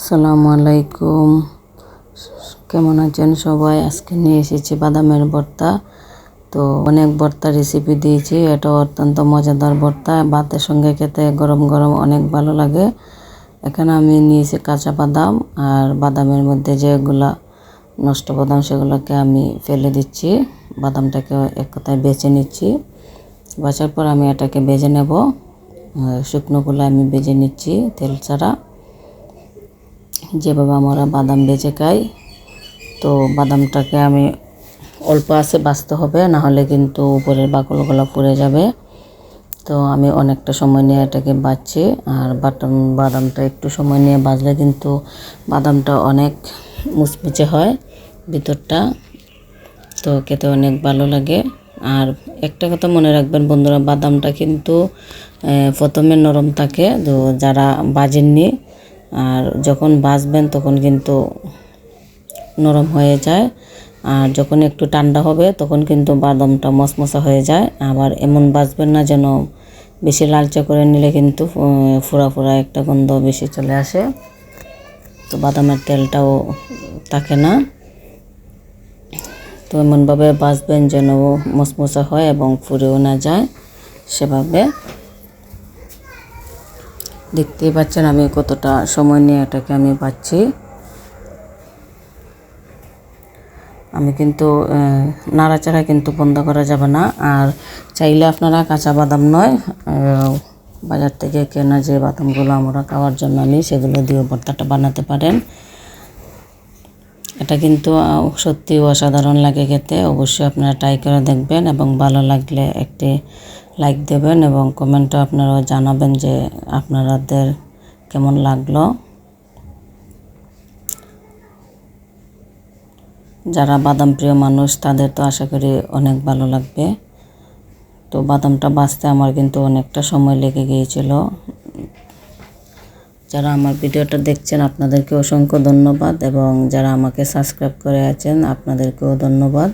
আসসালামু আলাইকুম। কেমন আছেন সবাই? আজকে নিয়ে এসেছি বাদামের ভর্তা। তো অনেক ভর্তা রেসিপি দিয়েছি। এটা অত্যন্ত মজাদার ভর্তা। ভাতের সঙ্গে খেতে গরম গরম অনেক ভালো লাগে। এখানে আমি নিয়েছি কাঁচা বাদাম আর বাদামের মধ্যে যেগুলা নষ্ট বাদাম সেগুলোকে আমি ফেলে দিচ্ছি। বাদামটাকে এক কথায় বেছে নিচ্ছি। বাছার পর আমি এটাকে বেজে নেব। শুকনোগুলো আমি বেজে নিচ্ছি তেল ছাড়া। যেভাবে আমরা বাদাম বেজে খাই, তো বাদামটাকে আমি অল্প আছে বাছতে হবে না হলে কিন্তু উপরের বাকলগুলো পুড়ে যাবে। তো আমি অনেকটা সময় নিয়ে এটাকে বাছছি আর বাটন বাদামটা একটু সময় নিয়ে বাজলে কিন্তু বাদামটা অনেক মুচমুচে হয় ভিতরটা, তো খেতে অনেক ভালো লাগে। আর একটা কথা মনে রাখবেন বন্ধুরা, বাদামটা কিন্তু প্রথমে নরম থাকে, তো যারা বাজেননি আর যখন বাজবেন তখন কিন্তু নরম হয়ে যায়। আর যখন একটু ঠান্ডা হবে তখন কিন্তু বাদামটা মশমশা হয়ে যায়। আবার এমন বাজবেন না যেন বেশি লালচে করে নিলে কিন্তু ফোড়া ফোড়া একটা গন্ধ বেশি চলে আসে। তো বাদামের তেলটাও থাকে না। তো এমনভাবে বাছবেন যেন মশমশা হয় এবং ফুরেও না যায় সেভাবে। দেখতেই পাচ্ছেন আমি কতটা সময় নিয়ে এটাকে আমি পাচ্ছি আমি কিন্তু নাড়াচাড়া কিন্তু বন্ধ করা যাবে না। আর চাইলে আপনারা কাঁচা বাদাম নয় বাজার থেকে কেনা যে বাদামগুলো আমরা খাওয়ার জন্য আনি, সেগুলো দিয়ে ভর্তাটা বানাতে পারেন। এটা কিন্তু সত্যি অসাধারণ লাগে খেতে। অবশ্যই আপনারা ট্রাই করে দেখবেন এবং ভালো লাগলে একটি লাইক দেবেন এবং কমেন্টও আপনারা জানাবেন যে আপনাদের কেমন লাগল। যারা বাদাম প্রিয় মানুষ, তাদের তো আশা করি অনেক ভালো লাগবে। তো বাদামটা বাঁচতে আমার কিন্তু অনেকটা সময় লেগে গিয়েছিল। যারা আমার ভিডিওটা দেখছেন আপনাদেরকে অসংখ্য ধন্যবাদ এবং যারা আমাকে সাবস্ক্রাইব করে আছেন, আপনাদেরকেও ধন্যবাদ।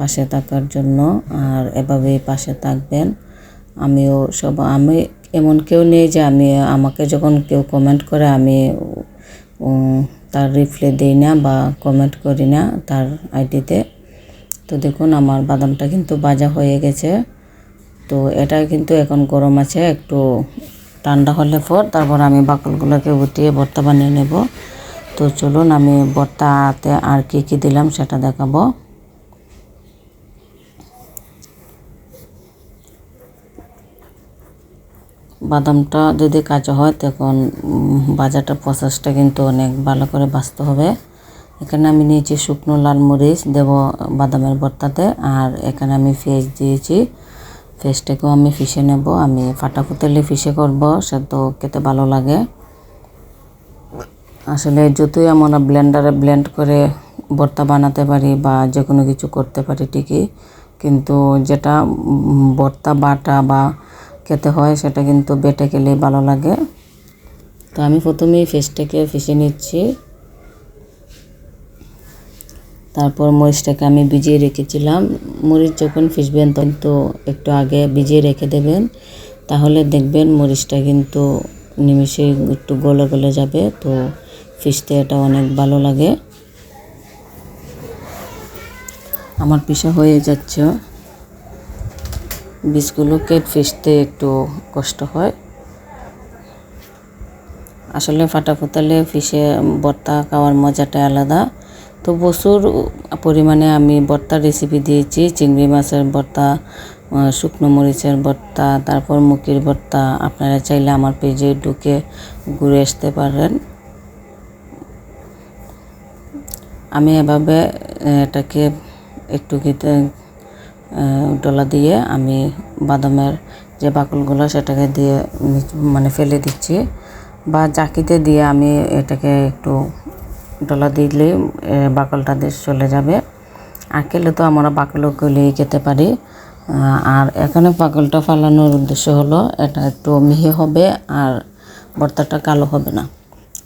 পাশে থাকার জন্য আর এভাবেই পাশে থাকবেন। আমিও সব, আমি এমন কেউ নেই যে আমি, আমাকে যখন কেউ কমেন্ট করে আমি তার রিপ্লাই দিই না বা কমেন্ট করি না তার আইডিতে। তো দেখুন আমার বাদামটা কিন্তু বাজা হয়ে গেছে। তো এটা কিন্তু এখন গরম আছে, একটু ঠান্ডা হলে পর তারপর আমি বাকলগুলোকে উঠিয়ে ভর্তা বানিয়ে নেব। তো চলুন আমি ভর্তাতে আর কি কি দিলাম সেটা দেখাবো। বাদামটা যদি কাঁচা হয়, তখন ভাজাটার প্রসেসটা কিন্তু অনেক ভালো করে বাঁচতে হবে। এখানে আমি নিয়েছি শুকনো লাল মরিচ, দেব বাদামের ভর্তাতে আর এখানে আমি ফেস দিয়েছি। ফেসটাকেও আমি ফিশে নেব। আমি ফাটা ফুতেলে ফিশে করব সে তো খেতে ভালো লাগে। আসলে যতই আমরা ব্লেন্ডারে ব্লেন্ড করে ভর্তা বানাতে পারি বা যে কোনো কিছু করতে পারি ঠিকই, কিন্তু যেটা ভর্তা বাটা বা খেতে হয়, সেটা কিন্তু বেটে খেলেই ভালো লাগে। তো আমি প্রথমেই ফিশটাকে ফিশে নিচ্ছি। তারপর মরিচটাকে আমি ভিজিয়ে রেখেছিলাম। মরিচ যখন ফিসবেন তখন তো একটু আগে ভিজিয়ে রেখে দেবেন। তাহলে দেখবেন মরিচটা কিন্তু নিমিষে একটু গলে গলে যাবে। তো ফিসতে এটা অনেক ভালো লাগে। আমার পিসা হয়ে যাচ্ছে। বীজগুলোকে ফিসতে একটু কষ্ট হয়। আসলে ফাটা ফোতালে ফিশে ভর্তা খাওয়ার মজাটা আলাদা। তো প্রচুর পরিমাণে আমি ভর্তার রেসিপি দিয়েছি। চিংড়ি মাছের আহ, শুকনো মরিচের ভর্তা তারপর মুখির ভর্তা আপনারা চাইলে আমার পেজে ঢুকে ঘুরে আসতে পারেন। আমি এভাবে এটাকে একটু ডলা দিয়ে আমি বাদামের যে বাকলগুলো সেটাকে দিয়ে মানে ফেলে দিচ্ছি বা চাকিতে দিয়ে আমি এটাকে একটু ডলা দিলে বাকলটা দিয়ে চলে যাবে। আর খেলে তো আমরা বাকলও গলিয়ে খেতে পারি। আর এখানে বাকলটা ফালানোর উদ্দেশ্য হলো, এটা একটু মিহি হবে আর ভর্তাটা কালো হবে না।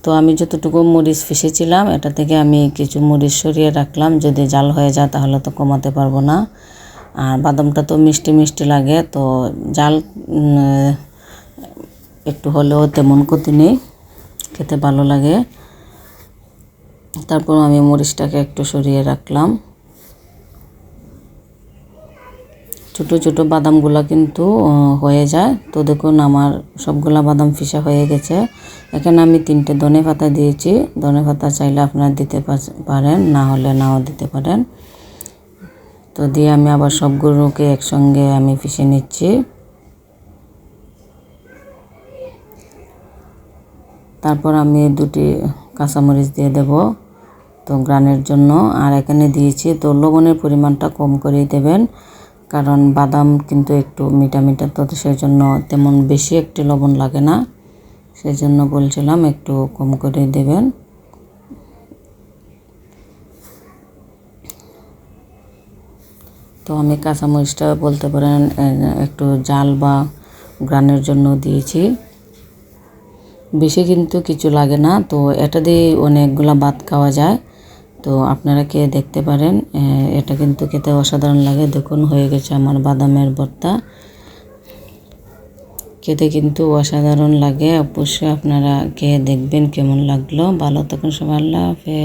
তো আমি যতটুকু মরিচ ফেসেছিলাম, এটা থেকে আমি কিছু মরিচ সরিয়ে রাখলাম। যদি জাল হয়ে যায় তাহলে তো কমাতে পারব না। আর বাদামটা তো মিষ্টি মিষ্টি লাগে, তো জাল একটু হলেও তেমন ক্ষতি নেই, খেতে ভালো লাগে। তারপর আমি মরিচটাকে একটু সরিয়ে রাখলাম। ছোট ছোট বাদামগুলো কিন্তু হয়ে যায়। তো দেখুন আমার সবগুলা বাদাম ফিসা হয়ে গেছে। এখানে আমি তিনটে ধনে পাতা দিয়েছি। ধনে পাতা চাইলে আপনারা দিতে পারেন, না হলে নাও দিতে পারেন। তো দিয়ে আমি আবার সবগুলোকে একসঙ্গে আমি পিষে নিচ্ছি। তারপর আমি দুটি কাঁচামরিচ দিয়ে দেব তো গ্রানের জন্য। আর এখানে দিয়েছি তো লবণের পরিমাণটা কম করেই দেবেন, কারণ বাদাম কিন্তু একটু মিঠা মিঠা, তো সেই জন্য তেমন বেশি একটি লবণ লাগে না। সেই জন্য বলছিলাম একটু কম করে দেবেন। তো আমি কাঁচামরিচটা বলতে পারেন একটু জাল বা গ্রানের জন্য দিয়েছি। বেশি কিন্তু কিছু লাগে না, তো এটা দিয়ে অনেকগুলা ভাত খাওয়া যায়। তো আপনারা কে দেখতে পারেন এটা কিন্তু খেতে অসাধারণ লাগে। দেখুন, হয়ে গেছে আমার বাদামের ভর্তা। খেতে কিন্তু অসাধারণ লাগে। অবশ্যই আপনারা কে দেখবেন, কেমন লাগল। ভালো থাকুন সবাই, আল্লাহ হাফেজ।